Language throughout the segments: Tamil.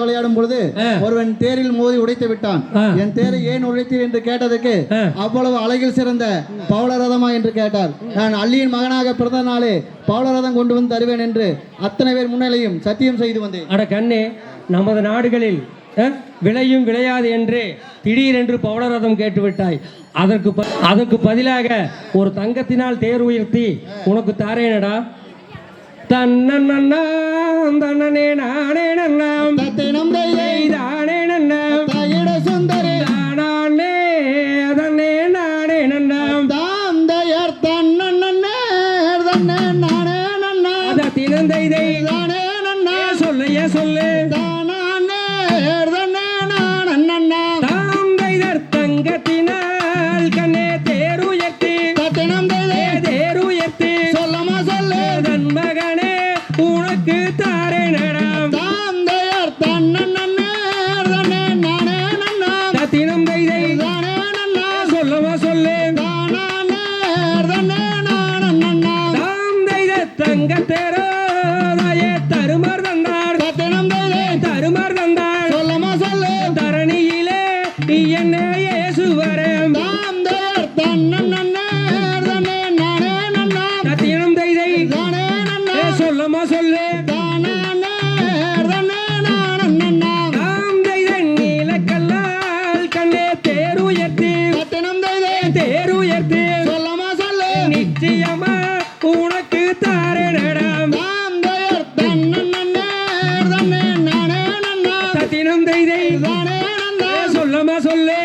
விளையாடும் பொழுது ஒருவன் தேரில் மோதி உடைத்து விட்டான். என் தேரை ஏன் உடைத்தீர் என்று கேட்டதுக்கு அவ்வளவு அழகில் சிறந்த பவளரதமா என்று கேட்டார். நான் அள்ளியின் மகனாக பிறந்த நாளே பவளரதம் கொண்டு வந்து தருவேன் என்று அத்தனை பேர் முன்னிலையும் சத்தியம் செய்து வந்தேன். அட கண்ணே நமது நாடுகளில் விளையும் விளையாது என்று திடீரென்று பவளரதம் கேட்டுவிட்டாய். அதற்கு அதற்கு பதிலாக ஒரு தங்கத்தினால் தேர் உயர்த்தி உனக்கு தாரேனடா. தன்னே நானே நன்னா. தினம் தானே நண்டம் தயிட சுந்தரி தானே அதனே நானே நண்டம் தாம் தயார் தன்னே தன்னே நானே நன்னா. அத தினம் தைதை தானே நன்னா சொல்லையா சொல்லு. தானே எங்க தேரா ஆனந்த இதை சொல்லமா சொல்லு.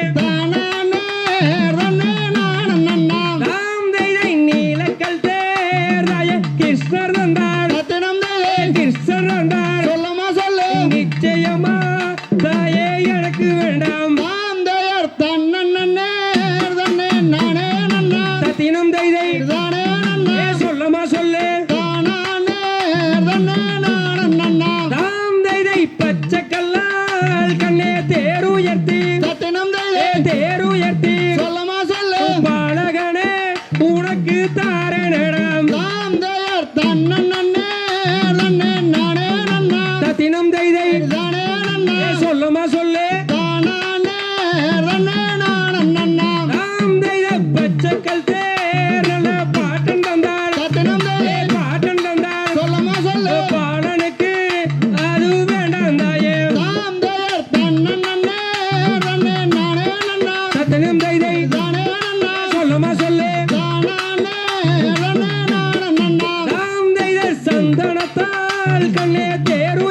உனக்கு தாரணம் தாம் தயார் தன்ன நன்னே நன்னே நானே நன்னா. தினம் தைதை தானே நன்னா. சொல்லுமா சொல்லு. ಚಂದನ ತಾಳ್ ಕಣ್ಣೆ ತೇರುವ